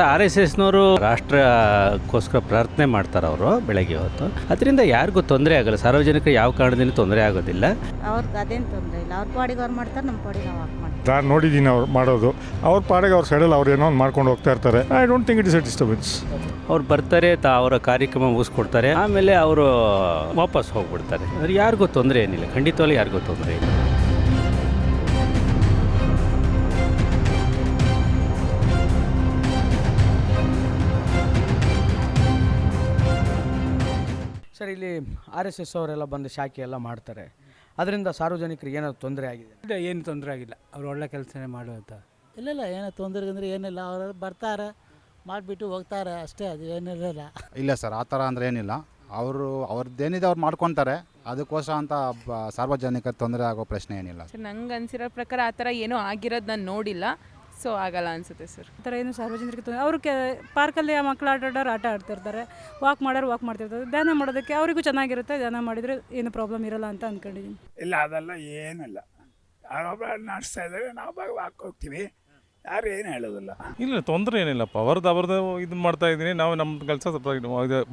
R S ಎಸ್ನವರು ರಾಷ್ಟ್ರಕ್ಕೋಸ್ಕರ ಪ್ರಾರ್ಥನೆ ಮಾಡ್ತಾರೆ ಅವರು ಬೆಳಗ್ಗೆ ಹೊತ್ತು. ಅದರಿಂದ ಯಾರಿಗೂ ತೊಂದರೆ ಆಗಲ್ಲ. ಸಾರ್ವಜನಿಕ ಯಾವ ಕಾರಣದಿಂದ ತೊಂದರೆ ಆಗೋದಿಲ್ಲ. ಅವ್ರಿಗೆ ಅದೇನು ತೊಂದರೆ ಇಲ್ಲ. ಅವ್ರ ಪಾಡಿಗೆ ಅವ್ರು ಮಾಡ್ತಾರೆ ನಮ್ಮ ಪಾಡಿಗೆ ನಾವು ವಾಕ್ ಮಾಡ್ತೀವಿ. ನಾನು ನೋಡಿದ್ದೀನಿ ಅವ್ರು ಮಾಡೋದು. ಅವ್ರ ಪಾಡಿಗೆ ಅವ್ರ ಸೈಡಲ್ಲಿ ಅವ್ರು ಏನೋ ಒಂದು ಮಾಡ್ಕೊಂಡು ಹೋಗ್ತಾ ಇರ್ತಾರೆ. I don't think it is a disturbance ಅವ್ರು ಬರ್ತಾರೆ ತಾ ಅವರ ಕಾರ್ಯಕ್ರಮ ಮುಗಿಸ್ಕೊಡ್ತಾರೆ. ಆಮೇಲೆ ಅವರು ವಾಪಸ್ ಹೋಗ್ಬಿಡ್ತಾರೆ. ಅವ್ರು ಯಾರಿಗೂ ತೊಂದರೆ ಏನಿಲ್ಲ. ಖಂಡಿತವಾಗ್ಲೂ ಯಾರಿಗೂ ತೊಂದರೆ ಇಲ್ಲ. ಸರ್ ಇಲ್ಲಿ ಆರ್ ಎಸ್ ಎಸ್ ಅವರೆಲ್ಲ ಬಂದು ಶಾಖೆ ಎಲ್ಲ ಮಾಡ್ತಾರೆ. ಅದರಿಂದ ಸಾರ್ವಜನಿಕರಿಗೆ ಏನಾದ್ರು ತೊಂದರೆ ಆಗಿದೆ? ಇಲ್ಲ ಏನು ತೊಂದರೆ ಆಗಿಲ್ಲ. ಅವ್ರು ಒಳ್ಳೆ ಕೆಲಸನೇ ಮಾಡುವಂತ. ಇಲ್ಲ ಇಲ್ಲ ಏನೋ ತೊಂದರೆ ಅಂದರೆ ಏನಿಲ್ಲ. ಅವರು ಬರ್ತಾರೆ ಮಾಡಿಬಿಟ್ಟು ಹೋಗ್ತಾರೆ ಅಷ್ಟೇ ಅದು ಏನಿರಲ್ಲ ಇಲ್ಲ ಸರ್ ಆ ಥರ ಅಂದರೆ ಏನಿಲ್ಲ. ಅವರು ಅವ್ರದ್ದೇನಿದೆ ಅವ್ರು ಮಾಡ್ಕೊತಾರೆ. ಅದಕ್ಕೋಸ್ಕರ ಅಂತ ಬ- ಸಾರ್ವಜನಿಕರ ತೊಂದರೆ ಆಗೋ ಪ್ರಶ್ನೆ ಏನಿಲ್ಲ. ಸರ್ ನಂಗೆ ಅನ್ಸಿರೋ ಪ್ರಕಾರ ಆ ಥರ ಏನೂ ಆಗಿರೋದು ನಾನು ನೋಡಿಲ್ಲ. ಸೊ ಆಗಲ್ಲ ಅನ್ಸುತ್ತೆ ಸರ್. ಆ ಥರ ಏನು ಸಾರ್ವಜನಿಕರಿಗೆ ತೊಂದರೆ ಅವರು ಕೆ ಪಾರ್ಕಲ್ಲಿ ಆ ಮಕ್ಕಳು ಆಟ ಆಡೋರು ಆಟ ಆಡ್ತಿರ್ತಾರೆ. ವಾಕ್ ಮಾಡೋರು ವಾಕ್ ಮಾಡ್ತಿರ್ತಾರೆ. ಧ್ಯಾನ ಮಾಡೋದಕ್ಕೆ ಅವರಿಗೂ ಚೆನ್ನಾಗಿರುತ್ತೆ. ಧ್ಯಾನ ಮಾಡಿದರೆ ಏನು ಪ್ರಾಬ್ಲಮ್ ಇರಲ್ಲ ಅಂತ ಅಂದ್ಕೊಂಡಿದ್ದೀನಿ ಇಲ್ಲ ಅದೆಲ್ಲ ಏನಿಲ್ಲ ಯಾರೊಬ್ಬರು ನಡೆಸ್ತಾ ಇದ್ದಾರೆ ನಾವು ಬಾಗ ಹಾಕಿ ಹೋಗ್ತೀವಿ. ಯಾರು ಏನು ಹೇಳೋದಿಲ್ಲ. ಇಲ್ಲ ತೊಂದರೆ ಏನಿಲ್ಲಪ್ಪ ಅವ್ರದ್ದು ಅವ್ರದ್ದು ಇದು ಮಾಡ್ತಾ ಇದ್ದೀನಿ. ನಾವು ನಮ್ಮ ಕೆಲಸ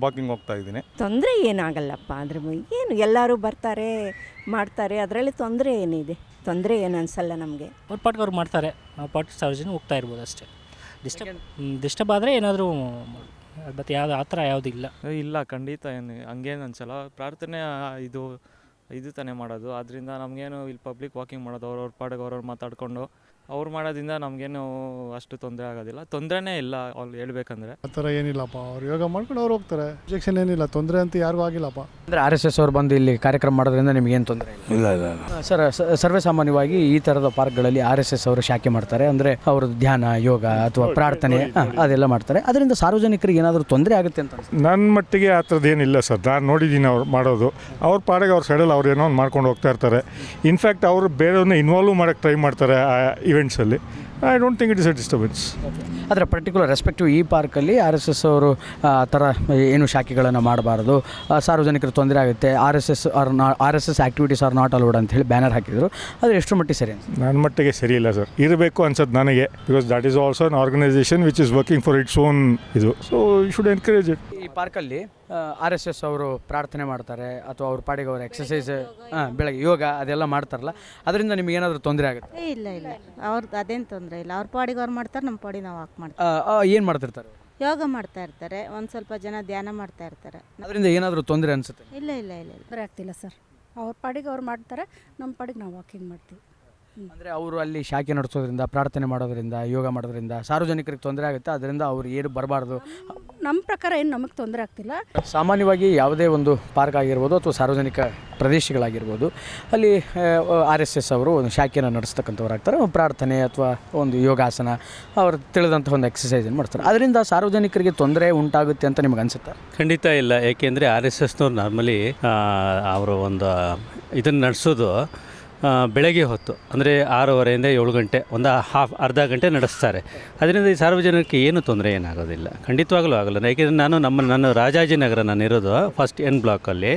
ವಾಕಿಂಗ್ ಹೋಗ್ತಾ ಇದ್ದೀನಿ. ತೊಂದರೆ ಏನಾಗಲ್ಲಪ್ಪ ಅದ್ರ ಏನು ಎಲ್ಲರೂ ಬರ್ತಾರೆ ಮಾಡ್ತಾರೆ ಅದರಲ್ಲಿ ತೊಂದರೆ ಏನಿದೆ? ತೊಂದರೆ ಏನು ಅನಿಸಲ್ಲ ನಮಗೆ. ಅವ್ರ ಪಾಟ್ಗೆ ಅವ್ರು ಮಾಡ್ತಾರೆ. ನಾವು ಪಾಟ್ ಸಾರ್ವಜನಿಕ ಹೋಗ್ತಾ ಇರ್ಬೋದು ಅಷ್ಟೇ. ಡಿಸ್ಟರ್ಬ್ ಡಿಸ್ಟರ್ಬ್ ಆದರೆ ಏನಾದರೂ ಬಟ್ ಯಾವುದು ಆ ಥರ ಯಾವುದೂ ಇಲ್ಲ. ಇಲ್ಲ ಖಂಡಿತ ಏನು ಹಂಗೇನು ಅನ್ಸಲ್ಲ. ಪ್ರಾರ್ಥನೆ ಇದು ಇದು ತಾನೇ ಮಾಡೋದು. ಅದರಿಂದ ನಮಗೇನು ಇಲ್ಲಿ ಪಬ್ಲಿಕ್ ವಾಕಿಂಗ್ ಮಾಡೋದು ಅವ್ರವ್ರ ಪಾಡಿಗೆ ಅವ್ರವ್ರು ಮಾತಾಡಿಕೊಂಡು ಅವ್ರು ಮಾಡೋದ್ರಿಂದ ನಮಗೇನು ಅಷ್ಟು ತೊಂದರೆ ಆಗೋದಿಲ್ಲ. ತೊಂದರೆನೇ ಇಲ್ಲ ಅವ್ರು ಹೇಳ್ಬೇಕಂದ್ರೆ. ಆ ಥರ ಏನಿಲ್ಲಪ್ಪ ಅವ್ರು ಯೋಗ ಮಾಡ್ಕೊಂಡು ಅವ್ರು ಹೋಗ್ತಾರೆ. ಇಂಜೆಕ್ಷನ್ ಏನಿಲ್ಲ ತೊಂದರೆ ಅಂತ ಯಾರಿಗೂ ಆಗಿಲ್ಲಪ್ಪ. ಅಂದರೆ ಆರ್ ಎಸ್ ಎಸ್ ಅವ್ರು ಬಂದು ಇಲ್ಲಿ ಕಾರ್ಯಕ್ರಮ ಮಾಡೋದ್ರಿಂದ ನಿಮಗೇನು ತೊಂದರೆ ಇಲ್ಲ? ಇಲ್ಲ ಇಲ್ಲ ಸರ್ ಸ- ಸರ್ವೇ ಸಾಮಾನ್ಯವಾಗಿ ಈ ಥರದ ಪಾರ್ಕ್ಗಳಲ್ಲಿ ಆರ್ ಎಸ್ ಎಸ್ ಅವರು ಶಾಖೆ ಮಾಡ್ತಾರೆ. ಅಂದರೆ ಅವರು ಧ್ಯಾನ ಯೋಗ ಅಥವಾ ಪ್ರಾರ್ಥನೆ ಅದೆಲ್ಲ ಮಾಡ್ತಾರೆ. ಅದರಿಂದ ಸಾರ್ವಜನಿಕರಿಗೆ ಏನಾದರೂ ತೊಂದರೆ ಆಗುತ್ತೆ ಅಂತ ಅನ್ಸುತ್ತೆ? ನನ್ನ ಮಟ್ಟಿಗೆ ಆ ಥರದ್ದು ಏನಿಲ್ಲ ಸರ್. ನಾನು ನೋಡಿದ್ದೀನಿ ಅವ್ರು ಮಾಡೋದು. ಅವ್ರ ಪಾಡಿಗೆ ಅವ್ರ ಸೈಡಲ್ಲಿ ಅವ್ರು ಏನೋ ಒಂದು ಮಾಡ್ಕೊಂಡು ಹೋಗ್ತಾ ಇರ್ತಾರೆ. ಇನ್ಫ್ಯಾಕ್ಟ್ ಅವರು ಬೇರೆಯವ್ರನ್ನ ಇನ್ವಾಲ್ವ್ ಮಾಡೋಕ್ಕೆ ಟ್ರೈ ಮಾಡ್ತಾರೆ. ಆ ಇವೆಂಟ್ಸಲ್ಲಿ I don't think it is a disturbance ಆದರೆ ಪರ್ಟಿಕ್ಯುಲರ್ ರೆಸ್ಪೆಕ್ಟಿವ್ ಈ ಪಾರ್ಕಲ್ಲಿ ಆರ್ ಎಸ್ ಎಸ್ ಅವರು ಆ ಥರ ಏನು ಶಾಖೆಗಳನ್ನು ಮಾಡಬಾರ್ದು. ಸಾರ್ವಜನಿಕರಿಗೆ ತೊಂದರೆ ಆಗುತ್ತೆ. ಆರ್ ಎಸ್ ಎಸ್ ಆರ್ ನಾ R S S activities are not allowed ಅಂತ ಹೇಳಿ ಬ್ಯಾನರ್ ಹಾಕಿದ್ರು. ಅದು ಎಷ್ಟು ಮಟ್ಟಿಗೆ ಸರಿ ಅನ್ಸುತ್ತೆ? ನನ್ನ ಮಟ್ಟಿಗೆ ಸರಿ ಇಲ್ಲ ಸರ್. ಇರಬೇಕು ಅನ್ಸೋದು ನನಗೆ because that is also an organisation which is working for its own ಇದು. So you should encourage it ಪಾರ್ಕಲ್ಲಿ ಆರ್ ಎಸ್ ಎಸ್ ಅವರು ಪ್ರಾರ್ಥನೆ ಮಾಡ್ತಾರೆ ಅಥವಾ ಅವ್ರ ಪಾಡಿಗೆ ಅವರು ಎಕ್ಸಸೈಸ್ ಬೆಳಗ್ಗೆ ಯೋಗ ಅದೆಲ್ಲ ಮಾಡ್ತಾರಲ್ಲ ಅದರಿಂದ ನಿಮ್ಗೆ ಏನಾದರೂ ತೊಂದರೆ ಆಗುತ್ತೆ? ಏ ಇಲ್ಲ ಇಲ್ಲ. ಅವ್ರದ್ದು ಅದೇನು ತೊಂದರೆ ಇಲ್ಲ. ಅವ್ರ ಪಾಡಿಗೆ ಅವ್ರು ಮಾಡ್ತಾರೆ ನಮ್ಮ ಪಾಡಿ ನಾವು ವಾಕ್ ಮಾಡ್ತೀವಿ. ಏನು ಮಾಡ್ತಿರ್ತಾರೆ ಯೋಗ ಮಾಡ್ತಾ ಇರ್ತಾರೆ. ಒಂದು ಸ್ವಲ್ಪ ಜನ ಧ್ಯಾನ ಮಾಡ್ತಾ ಇರ್ತಾರೆ. ಅದರಿಂದ ಏನಾದರೂ ತೊಂದರೆ ಅನಿಸುತ್ತೆ? ಇಲ್ಲ ಇಲ್ಲ ಇಲ್ಲ ಇಲ್ಲ. ತೊಂದರೆ ಆಗ್ತಿಲ್ಲ ಸರ್. ಅವ್ರ ಪಾಡಿಗೆ ಅವ್ರು ಮಾಡ್ತಾರೆ ನಮ್ಮ ಪಾಡಿಗೆ ನಾವು ವಾಕಿಂಗ್ ಮಾಡ್ತೀವಿ. ಅಂದರೆ ಅವರು ಅಲ್ಲಿ ಶಾಖೆ ನಡೆಸೋದ್ರಿಂದ ಪ್ರಾರ್ಥನೆ ಮಾಡೋದ್ರಿಂದ ಯೋಗ ಮಾಡೋದ್ರಿಂದ ಸಾರ್ವಜನಿಕರಿಗೆ ತೊಂದರೆ ಆಗುತ್ತೆ. ಅದರಿಂದ ಅವ್ರು ಏನು ಬರಬಾರ್ದು. ನಮ್ಮ ಪ್ರಕಾರ ಏನು ನಮಗೆ ತೊಂದರೆ ಆಗ್ತಿಲ್ಲ. ಸಾಮಾನ್ಯವಾಗಿ ಯಾವುದೇ ಒಂದು ಪಾರ್ಕ್ ಆಗಿರ್ಬೋದು ಅಥವಾ ಸಾರ್ವಜನಿಕ ಪ್ರದೇಶಗಳಾಗಿರ್ಬೋದು ಅಲ್ಲಿ ಆರ್ ಎಸ್ ಎಸ್ ಅವರು ಒಂದು ಶಾಖೆಯನ್ನು ನಡೆಸ್ತಕ್ಕಂಥವ್ರು ಆಗ್ತಾರೆ. ಒಂದು ಪ್ರಾರ್ಥನೆ ಅಥವಾ ಒಂದು ಯೋಗಾಸನ ಅವರು ತಿಳಿದಂಥ ಒಂದು ಎಕ್ಸಸೈಸನ್ನು ಮಾಡ್ತಾರೆ. ಅದರಿಂದ ಸಾರ್ವಜನಿಕರಿಗೆ ತೊಂದರೆ ಉಂಟಾಗುತ್ತೆ ಅಂತ ನಿಮ್ಗೆ ಅನಿಸುತ್ತೆ? ಖಂಡಿತ ಇಲ್ಲ. ಏಕೆಂದರೆ ಆರ್ ಎಸ್ ಎಸ್ನವ್ರು ನಾರ್ಮಲಿ ಅವರು ಒಂದು ಇದನ್ನು ನಡೆಸೋದು ಬೆಳಗ್ಗೆ ಹೊತ್ತು, ಅಂದರೆ ಆರೂವರೆಯಿಂದ ಏಳು ಗಂಟೆ, ಒಂದು ಹಾಫ್ ಅರ್ಧ ಗಂಟೆ ನಡೆಸ್ತಾರೆ. ಅದರಿಂದ ಈ ಸಾರ್ವಜನಿಕರಿಗೆ ಏನು ತೊಂದರೆ ಏನಾಗೋದಿಲ್ಲ. ಖಂಡಿತವಾಗಲೂ ಆಗಲ್ಲ. ಏಕೆಂದರೆ ನಾನು ನಮ್ಮ, ನನ್ನ ರಾಜಾಜಿನಗರ ನಾನು ಇರೋದು ಫಸ್ಟ್ ಎನ್ ಬ್ಲಾಕಲ್ಲಿ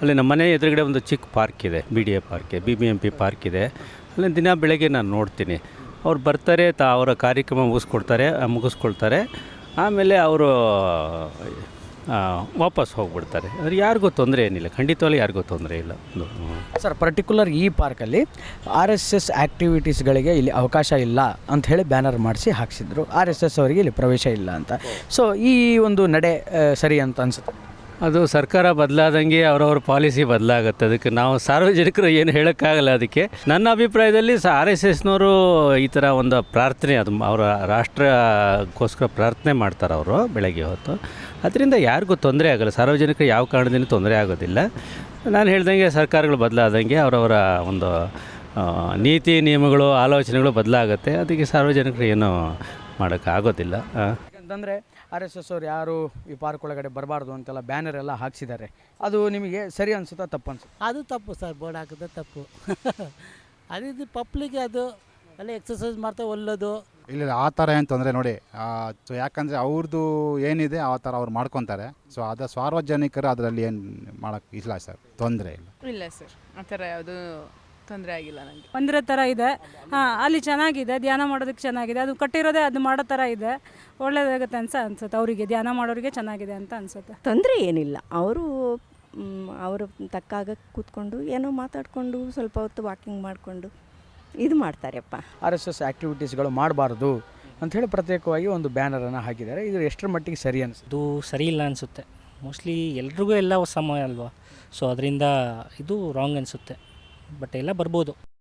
ಅಲ್ಲಿ. ನಮ್ಮ ಮನೆ ಎದುರುಗಡೆ ಒಂದು ಚಿಕ್ಕ ಪಾರ್ಕ್ ಇದೆ B D A park B B M P park ಇದೆ. ಅಲ್ಲಿ ದಿನ ಬೆಳಗ್ಗೆ ನಾನು ನೋಡ್ತೀನಿ. ಅವ್ರು ಬರ್ತಾರೆ, ತಾ, ಅವರ ಕಾರ್ಯಕ್ರಮ ಮುಗಿಸ್ಕೊಡ್ತಾರೆ, ಮುಗಿಸ್ಕೊಳ್ತಾರೆ. ಆಮೇಲೆ ಅವರು ವಾಪಸ್ ಹೋಗ್ಬಿಡ್ತಾರೆ. ಅಂದರೆ ಯಾರಿಗೂ ತೊಂದರೆ ಏನಿಲ್ಲ. ಖಂಡಿತವಾಗ್ಲೂ ಯಾರಿಗೂ ತೊಂದರೆ ಇಲ್ಲ. ಸರ್ ಪರ್ಟಿಕ್ಯುಲರ್ ಈ ಪಾರ್ಕಲ್ಲಿ ಆರ್ ಎಸ್ ಎಸ್ ಆ್ಯಕ್ಟಿವಿಟೀಸ್ಗಳಿಗೆ ಇಲ್ಲಿ ಅವಕಾಶ ಇಲ್ಲ ಅಂತ ಹೇಳಿ ಬ್ಯಾನರ್ ಮಾಡಿಸಿ ಹಾಕ್ಸಿದ್ರು. ಆರ್ ಎಸ್ ಎಸ್ ಅವರಿಗೆ ಇಲ್ಲಿ ಪ್ರವೇಶ ಇಲ್ಲ ಅಂತ. ಸೊ ಈ ಒಂದು ನಡೆ ಸರಿ ಅಂತ ಅನ್ಸುತ್ತೆ. ಅದು ಸರ್ಕಾರ ಬದಲಾದಂಗೆ ಅವರವ್ರ ಪಾಲಿಸಿ ಬದಲಾಗುತ್ತೆ. ಅದಕ್ಕೆ ನಾವು ಸಾರ್ವಜನಿಕರು ಏನು ಹೇಳೋಕ್ಕಾಗಲ್ಲ ಅದಕ್ಕೆ. ನನ್ನ ಅಭಿಪ್ರಾಯದಲ್ಲಿ ಸ ಆರ್ ಎಸ್ ಎಸ್ನವರು ಈ ಥರ ಒಂದು ಪ್ರಾರ್ಥನೆ, ಅದು ಅವರ ರಾಷ್ಟ್ರಕ್ಕೋಸ್ಕರ ಪ್ರಾರ್ಥನೆ ಮಾಡ್ತಾರೆ ಅವರು ಬೆಳಗ್ಗೆ ಹೊತ್ತು. ಅದರಿಂದ ಯಾರಿಗೂ ತೊಂದರೆ ಆಗಲ್ಲ. ಸಾರ್ವಜನಿಕರು ಯಾವ ಕಾರಣದಿಂದ ತೊಂದರೆ ಆಗೋದಿಲ್ಲ. ನಾನು ಹೇಳ್ದಂಗೆ ಸರ್ಕಾರಗಳು ಬದಲಾದಂಗೆ ಅವರವರ ಒಂದು ನೀತಿ ನಿಯಮಗಳು, ಆಲೋಚನೆಗಳು ಬದಲಾಗುತ್ತೆ. ಅದಕ್ಕೆ ಸಾರ್ವಜನಿಕರು ಏನು ಮಾಡೋಕ್ಕಾಗೋದಿಲ್ಲ. ಆ. ಆರ್ ಎಸ್ ಎಸ್ ಅವ್ರು ಯಾರು ಈ ಪಾರ್ಕ್ ಒಳಗಡೆ ಬರಬಾರ್ದು ಅಂತೆಲ್ಲ ಬ್ಯಾನರ್ ಎಲ್ಲ ಹಾಕ್ಸಿದ್ದಾರೆ. ಅದು ನಿಮಗೆ ಸರಿ ಅನ್ಸುತ್ತಾ ತಪ್ಪು ಅನ್ಸುತ್ತೆ? ಅದು ತಪ್ಪು ಸರ್ ಬೋರ್ಡ್ ಹಾಕಿದ್ರೆ ತಪ್ಪು. ಅದು ಇದು ಪಬ್ಲಿಕ್ ಅದು ಅಲ್ಲಿ ಎಕ್ಸಸೈಸ್ ಮಾಡ್ತಾ ಒಲ್ಲೋದು. ಇಲ್ಲ ಇಲ್ಲ, ಆ ಥರ ಏನು ತೊಂದರೆ ನೋಡಿ ಸೊ ಯಾಕಂದರೆ ಅವ್ರದ್ದು ಏನಿದೆ ಆ ಥರ ಅವ್ರು ಮಾಡ್ಕೊತಾರೆ. ಸೊ ಅದು ಸಾರ್ವಜನಿಕರು ಅದರಲ್ಲಿ ಏನು ಮಾಡೋಕ್ಕೆ ಇಲ್ಲ ಸರ್ ತೊಂದರೆ ಇಲ್ಲ. ಇಲ್ಲ ಸರ್ ಆ ಥರ ಯಾವುದು ತೊಂದರೆ ಆಗಿಲ್ಲ ನನಗೆ ಮಂದಿರ ಥರ ಇದೆ. ಹಾಂ ಅಲ್ಲಿ ಚೆನ್ನಾಗಿದೆ ಧ್ಯಾನ ಮಾಡೋದಕ್ಕೆ ಚೆನ್ನಾಗಿದೆ. ಅದು ಕಟ್ಟಿರೋದೇ ಅದು ಮಾಡೋ ಥರ ಇದೆ. ಒಳ್ಳೇದಾಗುತ್ತೆ ಅನ್ಸ ಅನ್ಸುತ್ತೆ ಅವರಿಗೆ ಧ್ಯಾನ ಮಾಡೋರಿಗೆ ಚೆನ್ನಾಗಿದೆ ಅಂತ ಅನ್ಸುತ್ತೆ. ತೊಂದರೆ ಏನಿಲ್ಲ. ಅವರು ಅವರು ತಕ್ಕಾಗ ಕೂತ್ಕೊಂಡು ಏನೋ ಮಾತಾಡಿಕೊಂಡು ಸ್ವಲ್ಪ ಹೊತ್ತು ವಾಕಿಂಗ್ ಮಾಡಿಕೊಂಡು ಇದು ಮಾಡ್ತಾರೆಪ್ಪ. ಆರ್ ಎಸ್ ಎಸ್ ಆ್ಯಕ್ಟಿವಿಟೀಸ್ಗಳು ಮಾಡಬಾರ್ದು ಅಂಥೇಳಿ ಪ್ರತ್ಯೇಕವಾಗಿ ಒಂದು ಬ್ಯಾನರನ್ನು ಹಾಕಿದ್ದಾರೆ. ಇದು ಎಷ್ಟರ ಮಟ್ಟಿಗೆ ಸರಿ ಅನಿಸುತ್ತೆ? ಇದು ಸರಿ ಇಲ್ಲ ಅನಿಸುತ್ತೆ. ಮೋಸ್ಟ್ಲಿ ಎಲ್ರಿಗೂ ಎಲ್ಲ ಸಮ ಅಲ್ವಾ? ಸೊ ಅದರಿಂದ ಇದು ರಾಂಗ್ ಅನಿಸುತ್ತೆ. ಬಟ್ ಎಲ್ಲ ಬರ್ಬೋದು.